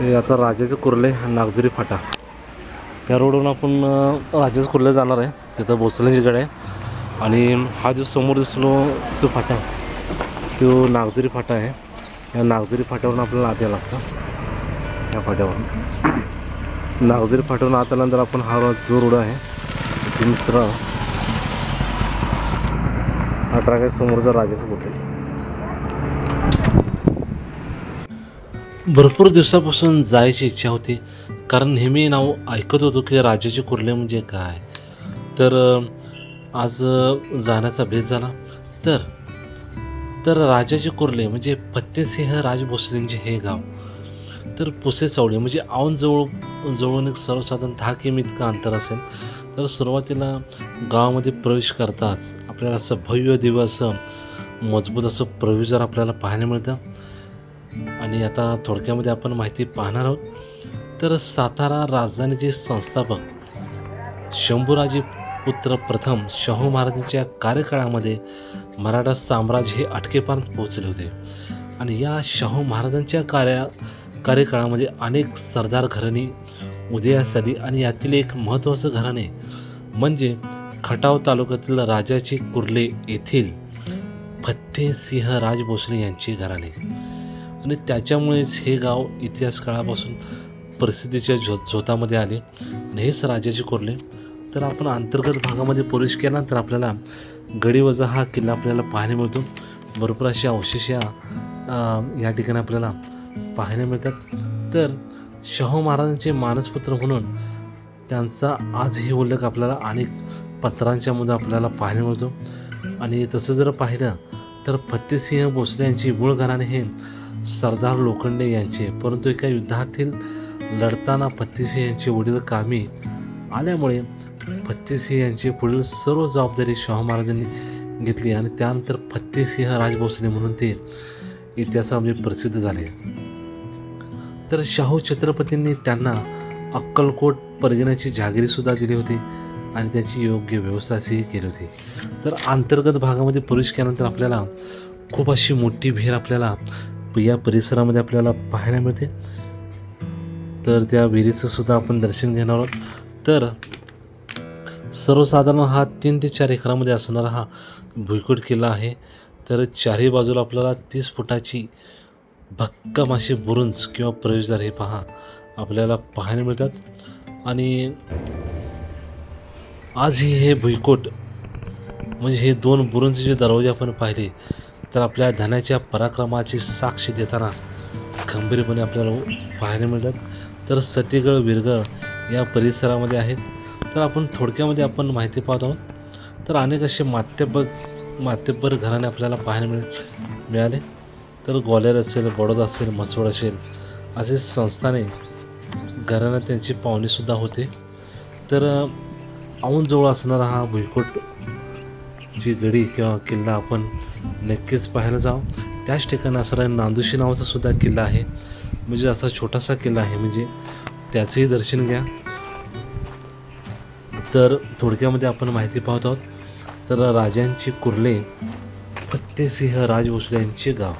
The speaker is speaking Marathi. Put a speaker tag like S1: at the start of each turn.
S1: हे आता राजाचे कुर्ले नागझुरी फाटा. त्या रोडवरून आपण राजाचे कुर्ले जाणार आहे. तिथं भोसलेची गड आहे. आणि हा जो समोर दिसलो तो फाटा तो नागझुरी फाटा आहे. या नागझरी फाट्यावरून आपल्याला आत यावं लागतं. या फाट्यावरून. नागझरी फाट्यावरून आत आल्यानंतर आपण हा जो रोड आहे तिथून सरळ हा ट्रॅक आहे समोरचा राजाचं कुर्ले. भरपूर दिवसापासून जायची इच्छा होती. कारण नेहमी नाव ऐकत होतो की राजाचे कुर्ले म्हणजे काय? तर आज जाण्याचा भेद झाला. तर तर राजाचे कुर्ले म्हणजे फत्तेसिंह राज भोसलेंचे हे गाव. तर पुसे चवळे म्हणजे औंजवळ जवळून एक सर्वसाधारण दहा किमी इतकं अंतर असेल. तर सुरुवातीला गावामध्ये प्रवेश करताच आपल्याला असं भव्य दिवस असं मजबूत असं प्रवेशद्वार आपल्याला पाहायला मिळतं आणि आता थोडक्यामध्ये आपण माहिती पाहणार आहोत. तर सातारा राजधानीचे संस्थापक शंभूराजे पुत्र प्रथम शाहू महाराजांच्या कार्यकाळामध्ये मराठा साम्राज्य हे अटकेपर्यंत पोहोचले होते. आणि या शाहू महाराजांच्या कार्या कार्यकाळामध्ये अनेक सरदार घराणी उदयास आली आणि यातील एक महत्त्वाचं घराणे म्हणजे खटाव तालुक्यातील राजाचे कुर्ले येथील फत्तेसिंह राजभोसले यांचे घराणे. आणि त्याच्यामुळेच हे गाव इतिहास काळापासून प्रसिद्धीच्या झो झोतामध्ये आले. आणि हेच राजाचे कोरले. तर आपण अंतर्गत भागामध्ये प्रवेश केला तर आपल्याला गडीवजा हा किल्ला आपल्याला पाहायला मिळतो. भरपूर असे अवशेष या या ठिकाणी आपल्याला पाहायला मिळतात. तर शाहू महाराजांचे मानसपुत्र म्हणून त्यांचा आजही उल्लेख आपल्याला अनेक पत्रांच्यामध्ये आपल्याला पाहायला मिळतो. आणि तसं जर पाहिलं तर फत्तेसिंह भोसले यांची मूळ घराणे हे सरदार लोखंडे यांचे परंतु एका युद्धातील लढताना फत्तेसिंह यांचे वडील कामी आल्यामुळे फत्तेसिंह यांची पुढील सर्व जबाबदारी शाहू महाराजांनी घेतली आणि त्यानंतर फत्तेसिंह राजभोसले म्हणून ते इतिहासामध्ये प्रसिद्ध झाले. तर शाहू छत्रपतींनी त्यांना अक्कलकोट परगण्याची जागिरीसुद्धा दिली होती आणि त्याची योग्य व्यवस्थाही केली होती. तर अंतर्गत भागामध्ये प्रवेश केल्यानंतर आपल्याला खूप अशी मोठी भेर आपल्याला या परिसरामध्ये आपल्याला पाहायला मिळते. तर त्या विहिरीचं सुद्धा आपण दर्शन घेणार आहोत. तर सर्वसाधारण हा तीन ते चार एकरामध्ये असणारा हा भुईकोट किल्ला आहे. तर चारही बाजूला आपल्याला तीस फुटाची भक्कम असे बुरुंज किंवा प्रवेशद्वार हे पहा आपल्याला पाहायला मिळतात. आणि आजही हे भुईकोट म्हणजे हे दोन बुरुंजचे जे दरवाजे आपण पाहिले तर आपल्या धनाच्या पराक्रमाची साक्ष देताना खंबीरपणे आपल्याला पाहायला मिळतात. तर सतीगड विरगळ या परिसरामध्ये आहेत. तर आपण थोडक्यामध्ये आपण माहिती पाहत आहोत. तर अनेक असे मात्यबर मात्यबर घराणे आपल्याला पाहायला मिळ मिळाले. तर ग्वालेर असेल बडोदा असेल म्हसवड असेल असे संस्थाने घरांना त्यांची पाहुणेसुद्धा होते. तर औंजवळ असणारा हा भुईकोट जी गडी किंवा किल्ला आपण नक्कीच पाहायला जाऊ. त्याच ठिकाणी असणारा नांदुशी नावाचा सुद्धा किल्ला आहे. म्हणजे असा छोटासा किल्ला आहे. म्हणजे त्याचंही दर्शन घ्या. तर थोडक्यामध्ये आपण माहिती पाहत आहोत. तर राजांची कुर्ले फत्तेसिंह राजभोसले यांचे गाव.